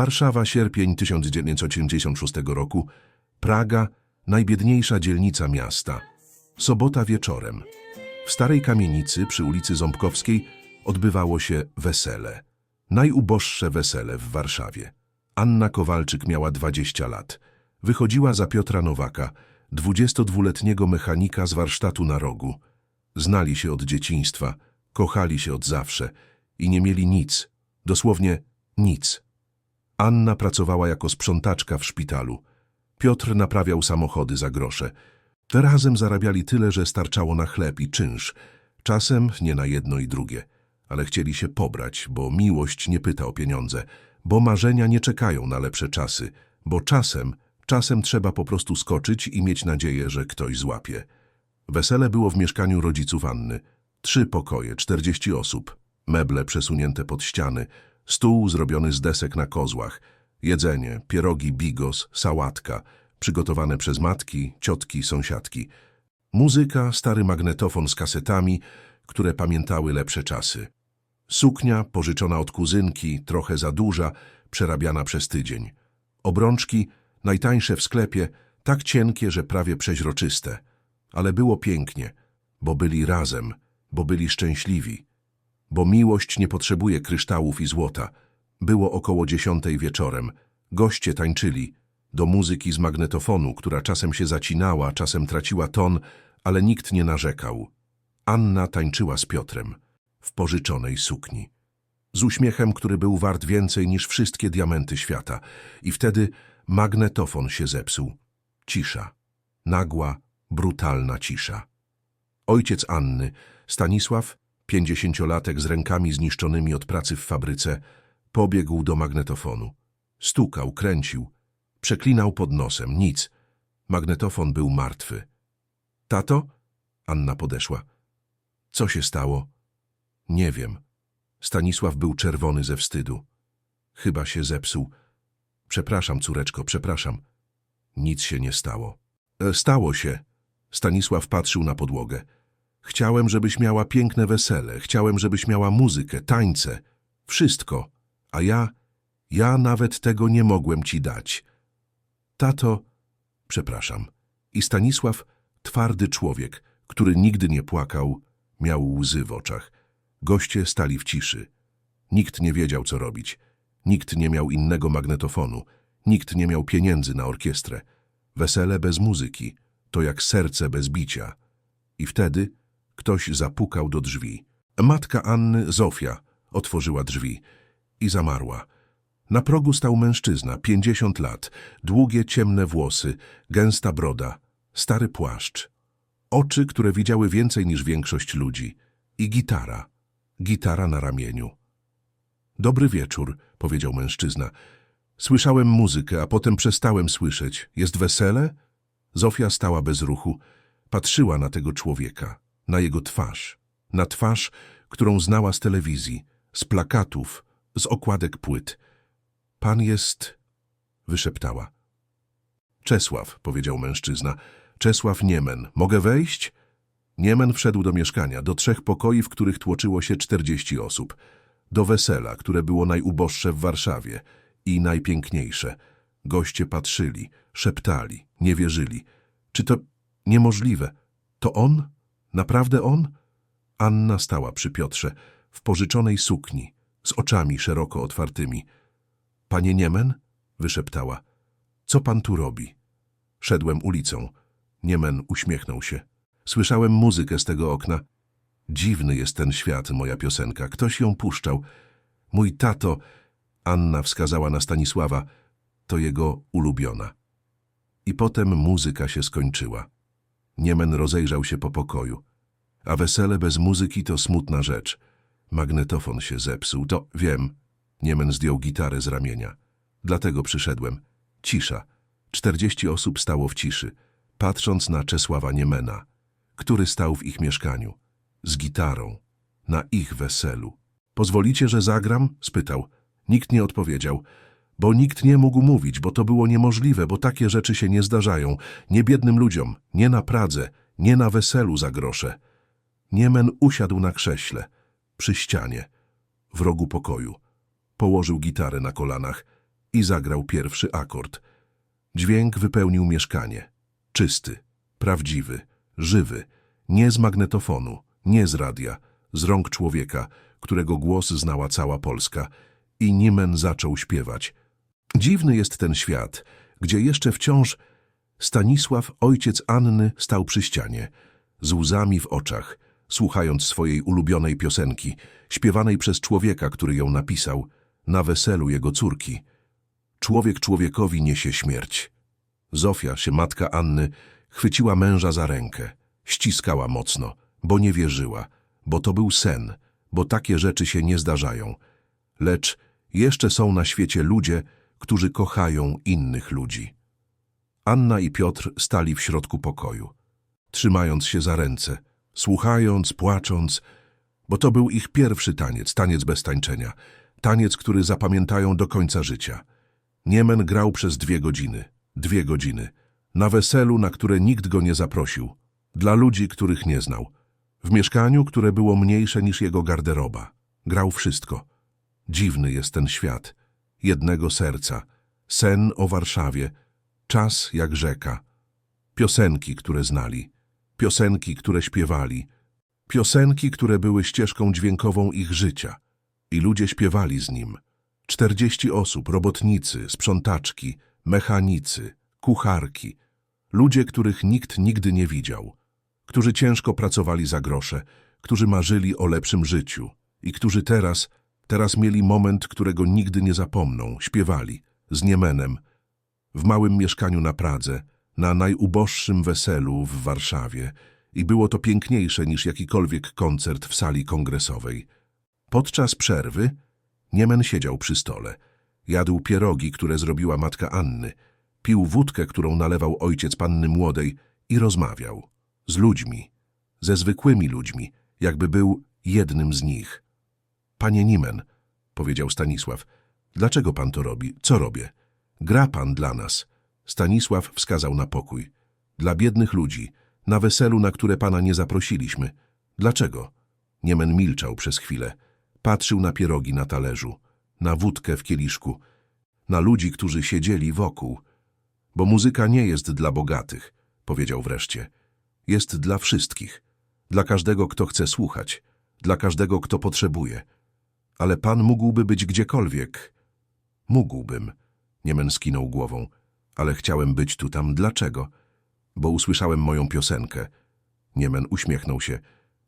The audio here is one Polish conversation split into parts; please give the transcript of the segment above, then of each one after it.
Warszawa, sierpień 1986 roku. Praga, najbiedniejsza dzielnica miasta. Sobota wieczorem. W starej kamienicy przy ulicy Ząbkowskiej odbywało się wesele. Najuboższe wesele w Warszawie. Anna Kowalczyk miała 20 lat. Wychodziła za Piotra Nowaka, 22-letniego mechanika z warsztatu na rogu. Znali się od dzieciństwa, kochali się od zawsze i nie mieli nic, dosłownie nic. Anna pracowała jako sprzątaczka w szpitalu. Piotr naprawiał samochody za grosze. Razem zarabiali tyle, że starczało na chleb i czynsz. Czasem nie na jedno i drugie, ale chcieli się pobrać, bo miłość nie pyta o pieniądze, bo marzenia nie czekają na lepsze czasy, bo czasem, czasem trzeba po prostu skoczyć i mieć nadzieję, że ktoś złapie. Wesele było w mieszkaniu rodziców Anny. Trzy pokoje, czterdzieści osób, meble przesunięte pod ściany, stół zrobiony z desek na kozłach, jedzenie, pierogi, bigos, sałatka, przygotowane przez matki, ciotki, sąsiadki. Muzyka, stary magnetofon z kasetami, które pamiętały lepsze czasy. Suknia pożyczona od kuzynki, trochę za duża, przerabiana przez tydzień. Obrączki, najtańsze w sklepie, tak cienkie, że prawie przeźroczyste. Ale było pięknie, bo byli razem, bo byli szczęśliwi. Bo miłość nie potrzebuje kryształów i złota. Było około dziesiątej wieczorem. Goście tańczyli. Do muzyki z magnetofonu, która czasem się zacinała, czasem traciła ton, ale nikt nie narzekał. Anna tańczyła z Piotrem w pożyczonej sukni. Z uśmiechem, który był wart więcej niż wszystkie diamenty świata. I wtedy magnetofon się zepsuł. Cisza. Nagła, brutalna cisza. Ojciec Anny, Stanisław, pięćdziesięciolatek z rękami zniszczonymi od pracy w fabryce, pobiegł do magnetofonu. Stukał, kręcił, przeklinał pod nosem, nic. Magnetofon był martwy. Tato? Anna podeszła. Co się stało? Nie wiem. Stanisław był czerwony ze wstydu. Chyba się zepsuł. Przepraszam, córeczko, przepraszam. Nic się nie stało. E, stało się. Stanisław patrzył na podłogę. Chciałem, żebyś miała piękne wesele. Chciałem, żebyś miała muzykę, tańce. Wszystko. A ja, ja nawet tego nie mogłem ci dać. Tato, przepraszam. I Stanisław, twardy człowiek, który nigdy nie płakał, miał łzy w oczach. Goście stali w ciszy. Nikt nie wiedział, co robić. Nikt nie miał innego magnetofonu. Nikt nie miał pieniędzy na orkiestrę. Wesele bez muzyki to jak serce bez bicia. I wtedy ktoś zapukał do drzwi. Matka Anny, Zofia, otworzyła drzwi i zamarła. Na progu stał mężczyzna, pięćdziesiąt lat, długie, ciemne włosy, gęsta broda, stary płaszcz. Oczy, które widziały więcej niż większość ludzi. I gitara. Gitara na ramieniu. Dobry wieczór, powiedział mężczyzna. Słyszałem muzykę, a potem przestałem słyszeć. Jest wesele? Zofia stała bez ruchu. Patrzyła na tego człowieka, na jego twarz. Na twarz, którą znała z telewizji, z plakatów, z okładek płyt. Pan jest... wyszeptała. Czesław, powiedział mężczyzna. Czesław Niemen. Mogę wejść? Niemen wszedł do mieszkania, do trzech pokoi, w których tłoczyło się czterdzieści osób. Do wesela, które było najuboższe w Warszawie i najpiękniejsze. Goście patrzyli, szeptali, nie wierzyli. Czy to niemożliwe? To on? Naprawdę on? Anna stała przy Piotrze, w pożyczonej sukni, z oczami szeroko otwartymi. Panie Niemen? wyszeptała. Co pan tu robi? Szedłem ulicą. Niemen uśmiechnął się. Słyszałem muzykę z tego okna. Dziwny jest ten świat, moja piosenka. Ktoś ją puszczał. Mój tato, Anna wskazała na Stanisława, to jego ulubiona. I potem muzyka się skończyła. Niemen rozejrzał się po pokoju. A wesele bez muzyki to smutna rzecz. Magnetofon się zepsuł, to wiem. Niemen zdjął gitarę z ramienia. Dlatego przyszedłem. Cisza. Czterdzieści osób stało w ciszy, patrząc na Czesława Niemena, który stał w ich mieszkaniu, z gitarą, na ich weselu. Pozwolicie, że zagram? spytał. Nikt nie odpowiedział, bo nikt nie mógł mówić, bo to było niemożliwe, bo takie rzeczy się nie zdarzają. Nie biednym ludziom, nie na Pradze, nie na weselu za grosze. Niemen usiadł na krześle, przy ścianie, w rogu pokoju. Położył gitarę na kolanach i zagrał pierwszy akord. Dźwięk wypełnił mieszkanie. Czysty, prawdziwy, żywy, nie z magnetofonu, nie z radia, z rąk człowieka, którego głos znała cała Polska. I Nimen zaczął śpiewać. Dziwny jest ten świat, gdzie jeszcze wciąż Stanisław, ojciec Anny, stał przy ścianie, z łzami w oczach, słuchając swojej ulubionej piosenki, śpiewanej przez człowieka, który ją napisał, na weselu jego córki. Człowiek człowiekowi niesie śmierć. Zofia, się matka Anny, chwyciła męża za rękę. Ściskała mocno, bo nie wierzyła, bo to był sen, bo takie rzeczy się nie zdarzają. Lecz jeszcze są na świecie ludzie, którzy kochają innych ludzi. Anna i Piotr stali w środku pokoju, trzymając się za ręce, słuchając, płacząc, bo to był ich pierwszy taniec, taniec bez tańczenia, taniec, który zapamiętają do końca życia. Niemen grał przez dwie godziny, dwie godziny, na weselu, na które nikt go nie zaprosił, dla ludzi, których nie znał, w mieszkaniu, które było mniejsze niż jego garderoba. Grał wszystko. Dziwny jest ten świat, jednego serca, sen o Warszawie, czas jak rzeka, piosenki, które znali, piosenki, które śpiewali, piosenki, które były ścieżką dźwiękową ich życia. I ludzie śpiewali z nim. Czterdzieści osób, robotnicy, sprzątaczki, mechanicy, kucharki, ludzie, których nikt nigdy nie widział, którzy ciężko pracowali za grosze, którzy marzyli o lepszym życiu. I którzy teraz, teraz mieli moment, którego nigdy nie zapomną, śpiewali, z Niemenem, w małym mieszkaniu na Pradze, na najuboższym weselu w Warszawie i było to piękniejsze niż jakikolwiek koncert w sali kongresowej. Podczas przerwy Niemen siedział przy stole. Jadł pierogi, które zrobiła matka Anny, pił wódkę, którą nalewał ojciec panny młodej i rozmawiał. Z ludźmi, ze zwykłymi ludźmi, jakby był jednym z nich. Panie Niemen, powiedział Stanisław, dlaczego pan to robi? Co robię? Gra pan dla nas. Stanisław wskazał na pokój. Dla biednych ludzi, na weselu, na które pana nie zaprosiliśmy. Dlaczego? Niemen milczał przez chwilę. Patrzył na pierogi na talerzu, na wódkę w kieliszku, na ludzi, którzy siedzieli wokół. Bo muzyka nie jest dla bogatych, powiedział wreszcie. Jest dla wszystkich. Dla każdego, kto chce słuchać. Dla każdego, kto potrzebuje. Ale pan mógłby być gdziekolwiek. Mógłbym. Niemen skinął głową. Ale chciałem być tu tam. Dlaczego? Bo usłyszałem moją piosenkę. Niemen uśmiechnął się.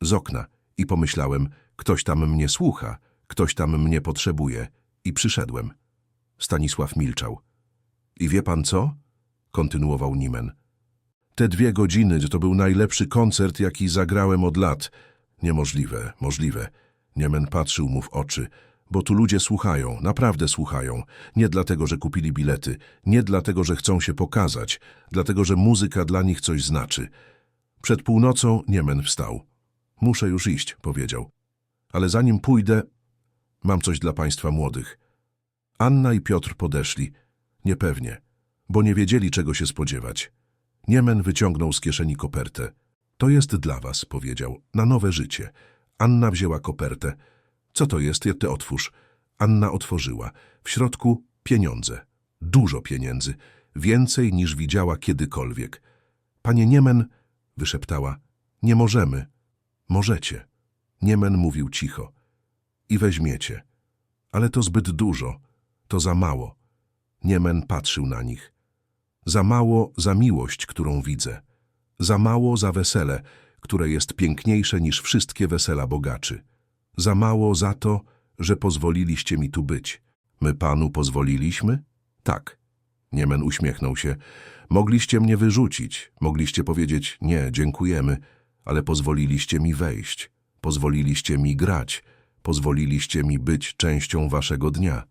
Z okna. I pomyślałem, ktoś tam mnie słucha, ktoś tam mnie potrzebuje. I przyszedłem. Stanisław milczał. I wie pan co? Kontynuował Niemen. Te dwie godziny to był najlepszy koncert, jaki zagrałem od lat. Niemożliwe, możliwe. Niemen patrzył mu w oczy. Bo tu ludzie słuchają, naprawdę słuchają. Nie dlatego, że kupili bilety, nie dlatego, że chcą się pokazać, dlatego, że muzyka dla nich coś znaczy. Przed północą Niemen wstał. Muszę już iść, powiedział. Ale zanim pójdę, mam coś dla państwa młodych. Anna i Piotr podeszli. Niepewnie, bo nie wiedzieli, czego się spodziewać. Niemen wyciągnął z kieszeni kopertę. To jest dla was, powiedział, na nowe życie. Anna wzięła kopertę. Co to jest? Ja ty otwórz. Anna otworzyła. W środku pieniądze. Dużo pieniędzy. Więcej niż widziała kiedykolwiek. Panie Niemen, wyszeptała, nie możemy. Możecie. Niemen mówił cicho. I weźmiecie. Ale to zbyt dużo. To za mało. Niemen patrzył na nich. Za mało za miłość, którą widzę. Za mało za wesele, które jest piękniejsze niż wszystkie wesela bogaczy. Za mało za to, że pozwoliliście mi tu być. My panu pozwoliliśmy? Tak. Niemen uśmiechnął się. Mogliście mnie wyrzucić, mogliście powiedzieć nie, dziękujemy, ale pozwoliliście mi wejść, pozwoliliście mi grać, pozwoliliście mi być częścią waszego dnia.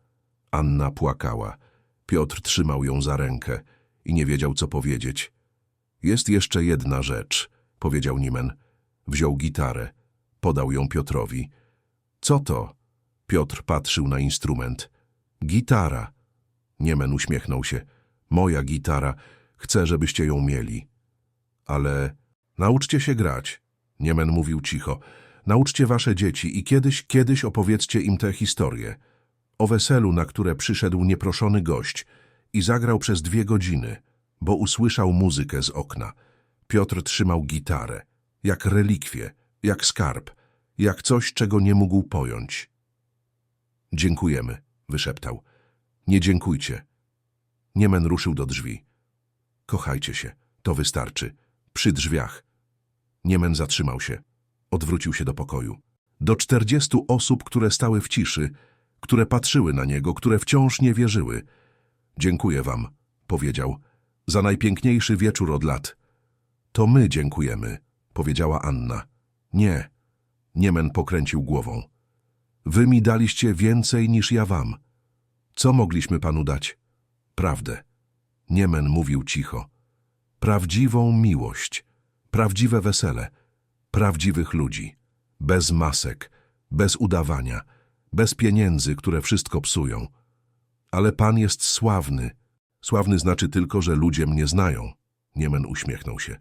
Anna płakała. Piotr trzymał ją za rękę i nie wiedział, co powiedzieć. Jest jeszcze jedna rzecz, powiedział Niemen. Wziął gitarę, podał ją Piotrowi. Co to? Piotr patrzył na instrument. Gitara. Niemen uśmiechnął się. Moja gitara. Chcę, żebyście ją mieli. Ale nauczcie się grać. Niemen mówił cicho. Nauczcie wasze dzieci i kiedyś, kiedyś opowiedzcie im tę historię. O weselu, na które przyszedł nieproszony gość i zagrał przez dwie godziny, bo usłyszał muzykę z okna. Piotr trzymał gitarę, jak relikwie, jak skarb, jak coś, czego nie mógł pojąć. Dziękujemy, wyszeptał. Nie dziękujcie. Niemen ruszył do drzwi. Kochajcie się, to wystarczy. Przy drzwiach. Niemen zatrzymał się. Odwrócił się do pokoju. Do czterdziestu osób, które stały w ciszy, które patrzyły na niego, które wciąż nie wierzyły. Dziękuję wam, powiedział, za najpiękniejszy wieczór od lat. To my dziękujemy, powiedziała Anna. Nie. Niemen pokręcił głową. Wy mi daliście więcej niż ja wam. Co mogliśmy panu dać? Prawdę. Niemen mówił cicho. Prawdziwą miłość, prawdziwe wesele, prawdziwych ludzi. Bez masek, bez udawania, bez pieniędzy, które wszystko psują. Ale pan jest sławny. Sławny znaczy tylko, że ludzie mnie znają. Niemen uśmiechnął się.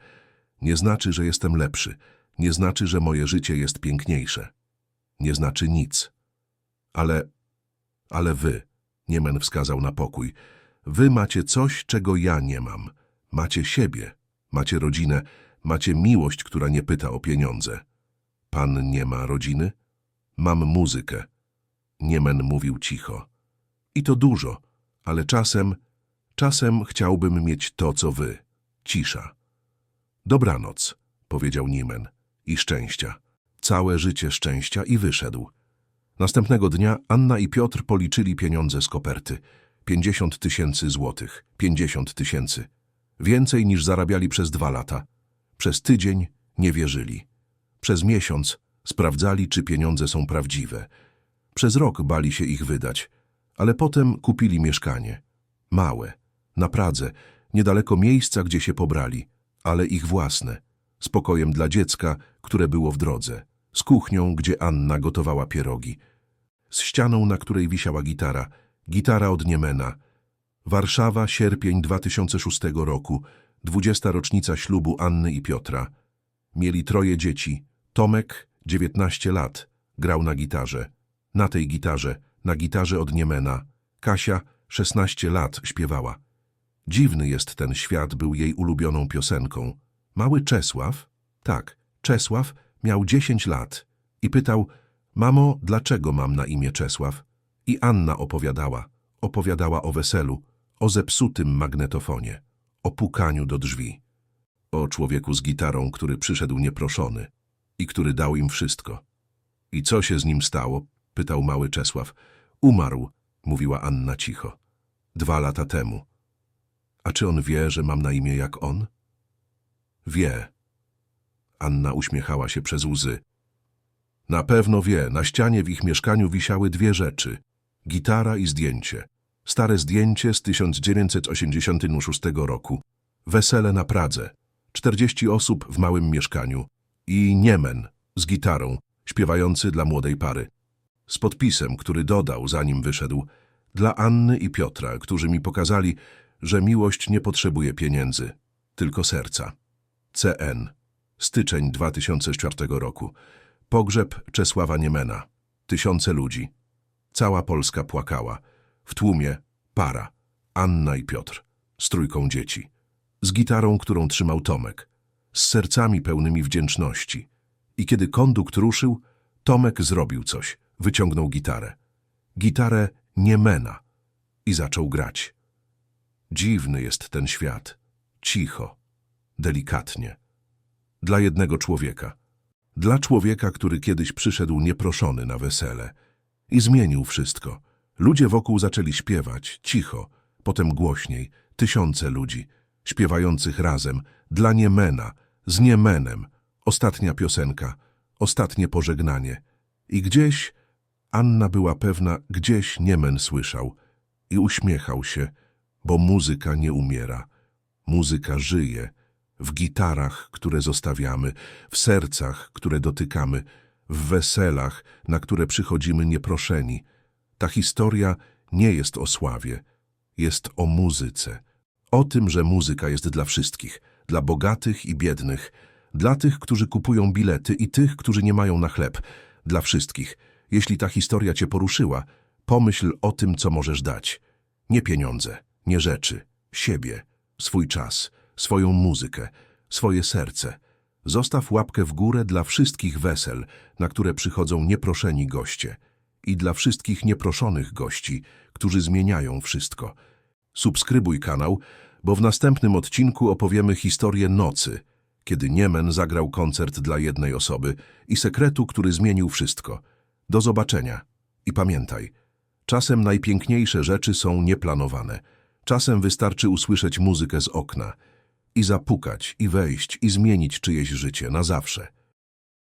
Nie znaczy, że jestem lepszy. Nie znaczy, że moje życie jest piękniejsze. Nie znaczy nic. Ale, ale wy, Niemen wskazał na pokój, wy macie coś, czego ja nie mam. Macie siebie, macie rodzinę, macie miłość, która nie pyta o pieniądze. Pan nie ma rodziny? Mam muzykę. Niemen mówił cicho. I to dużo, ale czasem, czasem chciałbym mieć to, co wy. Cisza. Dobranoc, powiedział Niemen. I szczęścia. Całe życie szczęścia i wyszedł. Następnego dnia Anna i Piotr policzyli pieniądze z koperty. Pięćdziesiąt tysięcy złotych. Pięćdziesiąt tysięcy. Więcej niż zarabiali przez dwa lata. Przez tydzień nie wierzyli. Przez miesiąc sprawdzali, czy pieniądze są prawdziwe. Przez rok bali się ich wydać, ale potem kupili mieszkanie. Małe, na Pradze, niedaleko miejsca, gdzie się pobrali, ale ich własne. Z pokojem dla dziecka, które było w drodze. Z kuchnią, gdzie Anna gotowała pierogi. Z ścianą, na której wisiała gitara. Gitara od Niemena. Warszawa, sierpień 2006 roku. 20. rocznica ślubu Anny i Piotra. Mieli troje dzieci. Tomek, 19 lat, grał na gitarze. Na tej gitarze, na gitarze od Niemena. Kasia, 16 lat, śpiewała. Dziwny jest ten świat, był jej ulubioną piosenką. Mały Czesław, tak, Czesław, miał 10 lat i pytał, mamo, dlaczego mam na imię Czesław? I Anna opowiadała, opowiadała o weselu, o zepsutym magnetofonie, o pukaniu do drzwi, o człowieku z gitarą, który przyszedł nieproszony i który dał im wszystko. I co się z nim stało? pytał mały Czesław. Umarł, mówiła Anna cicho. Dwa lata temu. A czy on wie, że mam na imię jak on? Wie. Anna uśmiechała się przez łzy. Na pewno wie, na ścianie w ich mieszkaniu wisiały dwie rzeczy. Gitara i zdjęcie. Stare zdjęcie z 1986 roku. Wesele na Pradze. 40 osób w małym mieszkaniu. I Niemen z gitarą, śpiewający dla młodej pary. Z podpisem, który dodał, zanim wyszedł, dla Anny i Piotra, którzy mi pokazali, że miłość nie potrzebuje pieniędzy, tylko serca. CN. Styczeń 2004 roku. Pogrzeb Czesława Niemena. Tysiące ludzi. Cała Polska płakała. W tłumie para. Anna i Piotr. Z trójką dzieci. Z gitarą, którą trzymał Tomek. Z sercami pełnymi wdzięczności. I kiedy kondukt ruszył, Tomek zrobił coś. Wyciągnął gitarę. Gitarę Niemena. I zaczął grać. Dziwny jest ten świat. Cicho. Delikatnie. Dla jednego człowieka. Dla człowieka, który kiedyś przyszedł nieproszony na wesele. I zmienił wszystko. Ludzie wokół zaczęli śpiewać, cicho, potem głośniej, tysiące ludzi, śpiewających razem, dla Niemena, z Niemenem, ostatnia piosenka, ostatnie pożegnanie. I gdzieś, Anna była pewna, gdzieś Niemen słyszał i uśmiechał się, bo muzyka nie umiera. Muzyka żyje w gitarach, które zostawiamy, w sercach, które dotykamy, w weselach, na które przychodzimy nieproszeni. Ta historia nie jest o sławie, jest o muzyce. O tym, że muzyka jest dla wszystkich, dla bogatych i biednych, dla tych, którzy kupują bilety i tych, którzy nie mają na chleb, dla wszystkich. Jeśli ta historia cię poruszyła, Pomyśl o tym, co możesz dać. Nie pieniądze, nie rzeczy, siebie, swój czas, swoją muzykę, swoje serce. Zostaw łapkę w górę dla wszystkich wesel, na które przychodzą nieproszeni goście i dla wszystkich nieproszonych gości, którzy zmieniają wszystko. Subskrybuj kanał, bo w następnym odcinku opowiemy historię nocy, kiedy Niemen zagrał koncert dla jednej osoby i sekretu, który zmienił wszystko. Do zobaczenia. I pamiętaj, czasem najpiękniejsze rzeczy są nieplanowane. Czasem wystarczy usłyszeć muzykę z okna i zapukać, i wejść, i zmienić czyjeś życie na zawsze.